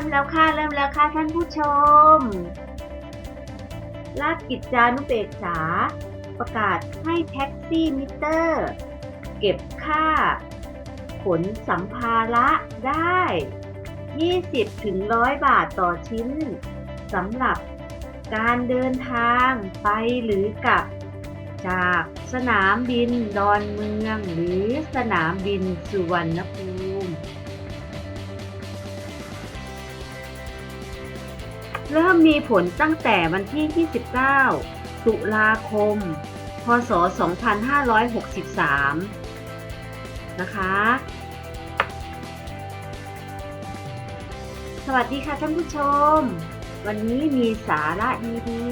ริ่มแล้วค่ะ เริ่มแล้วค่ะท่านผู้ชม ราชกิจจานุเบกษา ประกาศให้แท็กซี่มิเตอร์ เก็บค่า ขนสัมภาระได้ 20ถึง100 บาทต่อชิ้นสำหรับการเดินทางไปหรือกลับ จากสนามบินดอนเมืองหรือสนามบินสุวรรณภูมิ เริ่มมีผลตั้งแต่วันที่ 29 ตุลาคม พศ 2563 นะคะ สวัสดีค่ะท่านผู้ชม วันนี้มีสาระดี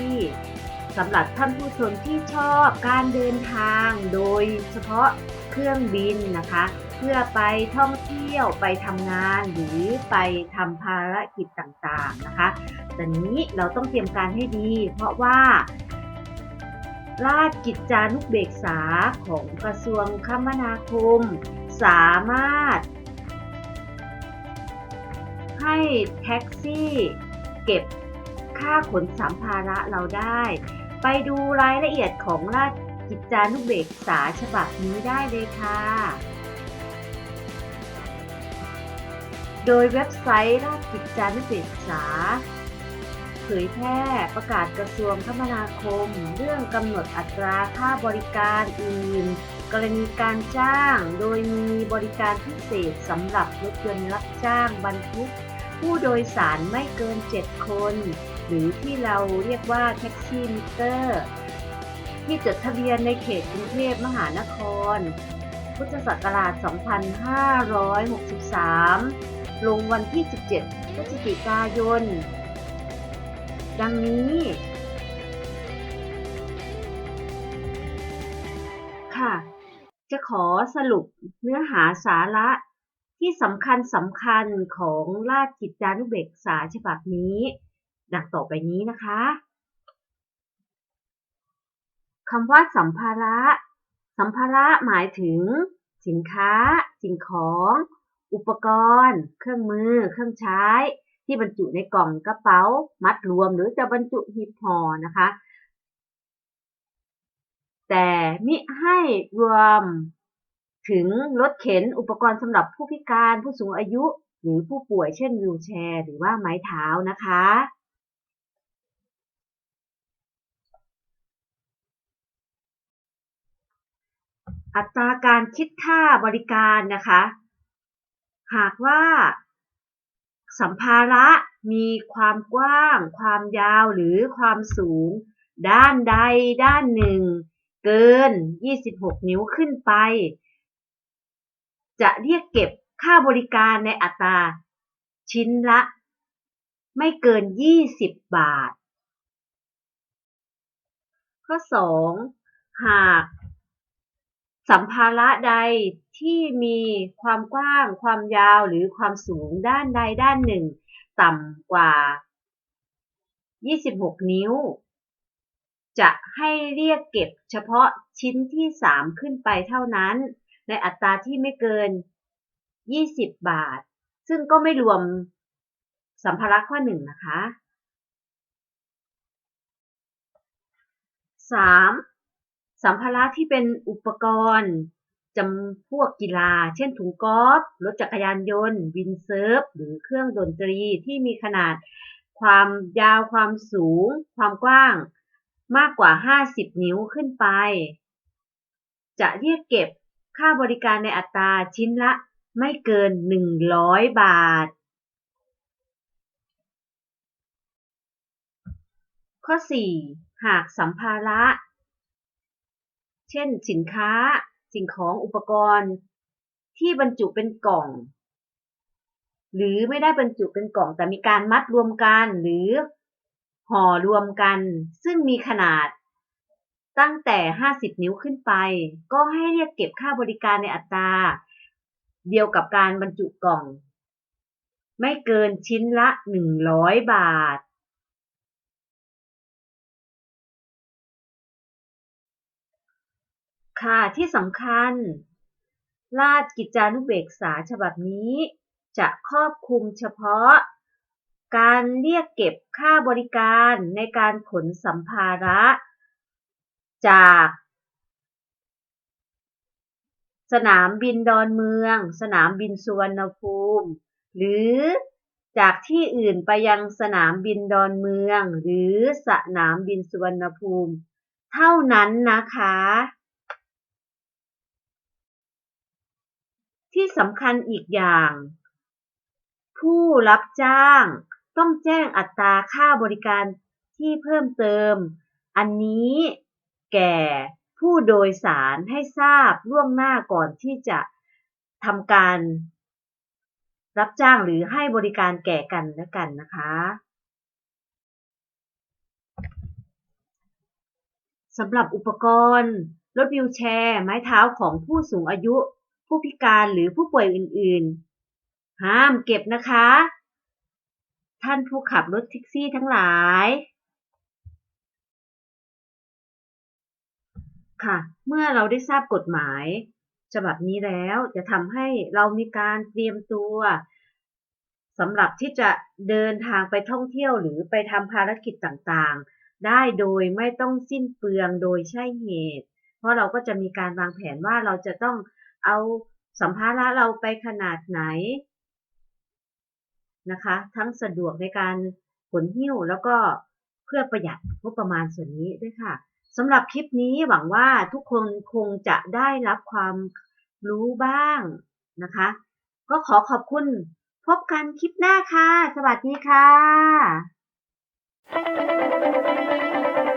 ๆสำหรับท่านผู้ชมที่ชอบการเดินทางโดยเฉพาะเครื่องบินนะคะ เพื่อไปท่องเที่ยวไปทำงานหรือไปทำภารกิจต่างๆนะคะแต่นี้เราต้องเตรียมการให้ดี เพราะว่า ราชกิจจานุเบกษาของกระทรวงคมนาคม สามารถ ให้แท็กซี่เก็บค่าขนสัมภาระเราได้ ไปดูรายละเอียดของราชกิจจานุเบกษาฉบับนี้ได้เลยค่ะ โดยเว็บไซต์ราชกิจจานุเบกษา เผยแพร่ประกาศกระทรวงคมนาคม เรื่องกำหนดอัตราค่าบริการอื่น กรณีการจ้าง โดยมีบริการพิเศษสำหรับรถยนต์รับจ้างบรรทุก ผู้โดยสารไม่เกิน 7 คน หรือที่เราเรียกว่าแท็กซี่มิเตอร์ที่จดทะเบียนในเขตกรุงเทพมหานคร พุทธศักราช 2563 ลงวันที่ 17 พฤศจิกายน ดังนี้ ค่ะ จะขอสรุปเนื้อหาสาระที่สำคัญสำคัญของราชกิจจานุเบกษาฉบับนี้ดังต่อไปนี้นะคะคำว่าสัมภาระ สัมภาระหมายถึง สินค้า สิ่งของ อุปกรณ์ เครื่องมือ เครื่องใช้ ที่บรรจุในกล่องกระเป๋า มัดรวมหรือจะบรรจุหีบห่อนะคะ แต่มิให้รวมถึงรถเข็นอุปกรณ์สำหรับผู้พิการผู้สูงอายุ หรือผู้ป่วยเช่นวิวแชร์ หรือว่าไม้เท้านะคะอัตราการคิดค่าบริการนะคะ หากว่าสัมภาระมีความกว้าง ความยาวหรือความสูง ด้านใดด้านหนึ่ง เกิน 26 นิ้วขึ้นไป จะเรียกเก็บค่าบริการในอัตรา ชิ้นละ ไม่เกิน 20 บาท ข้อ 2 หาก สัมภาระใดที่มีความกว้าง ความยาวหรือความสูงด้านใดด้านหนึ่ง ต่ำกว่า 26 นิ้ว จะให้เรียกเก็บเฉพาะชิ้นที่ 3 ขึ้นไปเท่านั้น ในอัตราที่ไม่เกิน 20 บาท ซึ่งก็ไม่รวมสัมภาระข้อ 1 นะคะ 3. สัมภาระที่เป็นอุปกรณ์จำพวกกีฬา เช่นถุงกอล์ฟรถจักรยานยนต์ วินเซิร์ฟ หรือเครื่องดนตรีที่มีขนาดความยาวความสูง ความกว้าง มากกว่า 50 นิ้วขึ้นไป จะเรียกเก็บค่าบริการในอัตราชิ้นละไม่เกิน 100 บาท ข้อ 4 หากสัมภาระ เช่น สินค้า สิ่งของอุปกรณ์ ที่บรรจุเป็นกล่อง หรือไม่ได้บรรจุเป็นกล่องแต่มีการมัดรวมกันหรือห่อรวมกัน ซึ่งมีขนาดตั้งแต่ 50 นิ้วขึ้นไป ก็ให้เรียกเก็บค่าบริการในอัตรา เดียวกับการบรรจุกล่อง ไม่เกินชิ้นละ 100 บาท ค่ะที่สำคัญ ราชกิจจานุเบกษาฉบับนี้ จะครอบคลุมเฉพาะ การเรียกเก็บค่าบริการในการขนสัมภาระ จาก สนามบินดอนเมือง สนามบินสุวรรณภูมิ หรือจากที่อื่นไปยังสนามบินดอนเมือง หรือสนามบินสุวรรณภูมิ เท่านั้นนะคะ ที่สำคัญอีกอย่าง ผู้รับจ้างต้องแจ้งอัตราค่าบริการที่เพิ่มเติม อันนี้แก่ผู้โดยสารให้ทราบล่วงหน้าก่อนที่จะทำการ รับจ้างหรือให้บริการแก่กันและกันนะคะ สำหรับอุปกรณ์ รถวิวแชร์ ไม้เท้าของผู้สูงอายุ ผู้พิการหรือผู้ป่วยอื่นๆ ห้ามเก็บนะคะ ท่านผู้ขับรถแท็กซี่ทั้งหลาย ค่ะ เมื่อเราได้ทราบกฎหมายฉบับนี้แล้วจะทำให้เรามีการเตรียมตัวสำหรับที่จะเดินทางไปท่องเที่ยวหรือไปทำภารกิจต่างๆ ได้โดยไม่ต้องสิ้นเปลืองโดยใช่เหตุ เพราะเราก็จะมีการวางแผนว่าเราจะต้อง เอาสัมภาระเราไปขนาดไหนนะคะ ทั้งสะดวกในการขนหิ้วแล้วก็เพื่อประหยัดงบประมาณส่วนนี้ด้วยค่ะสำหรับคลิปนี้หวังว่าทุกคนคงจะได้รับความรู้บ้างนะคะ ก็ขอขอบคุณพบกันคลิปหน้าค่ะ สวัสดีค่ะ